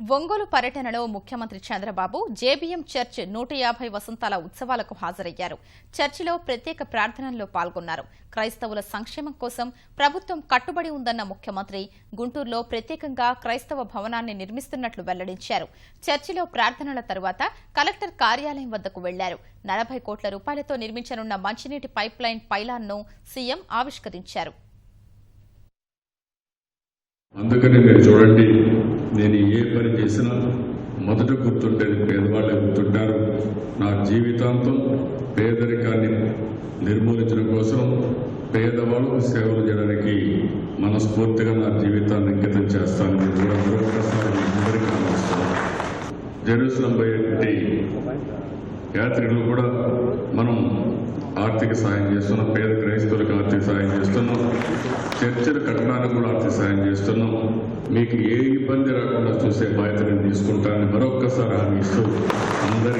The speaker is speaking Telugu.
ఒంగోలు పర్యటనలో ముఖ్యమంత్రి చంద్రబాబు జేబీఎం చర్చ్ నూట యాభై వసంతాల ఉత్సవాలకు హాజరయ్యారు. చర్చిలో ప్రత్యేక ప్రార్థనల్లో పాల్గొన్నారు. క్రైస్తవుల సంక్షేమం కోసం ప్రభుత్వం కట్టుబడి ఉందన్న ముఖ్యమంత్రి గుంటూరులో ప్రత్యేకంగా క్రైస్తవ భవనాన్ని నిర్మిస్తున్నట్లు వెల్లడించారు. చర్చిలో ప్రార్థనల తరువాత కలెక్టర్ కార్యాలయం వద్దకు వెళ్ళారు. నలభై కోట్ల రూపాయలతో నిర్మించనున్న మంచినీటి పైప్ లైన్ పైలాన్ను సీఎం ఆవిష్కరించారు. అందుకని మీరు చూడండి నేను ఏ పని చేసినా మొదట గుర్తుండేది పేదవాళ్ళే గుర్తుంటారు. నా జీవితాంతం పేదరికాన్ని నిర్మూలించడం కోసం పేదవాళ్ళకు సేవలు చేయడానికి మనస్ఫూర్తిగా నా జీవితాన్ని అంకితం చేస్తాను. మీరు కూడా అందరికీ జెరూసలం పోయేటువంటి యాత్రికులు కూడా మనం ఆర్థిక సాయం చేస్తున్నాం పేద క్రైస్తవులకు ఆర్థిక సాయం చేస్తున్నాం చర్చల కట్టడానికి కూడా ఆర్థిక సాయం చేస్తున్నాం. మీకు ఏ ఇబ్బంది రాకుండా చూసే బాధ్యతను తీసుకుంటానని మరొక్కసారి హామీ ఇస్తూ అందరికీ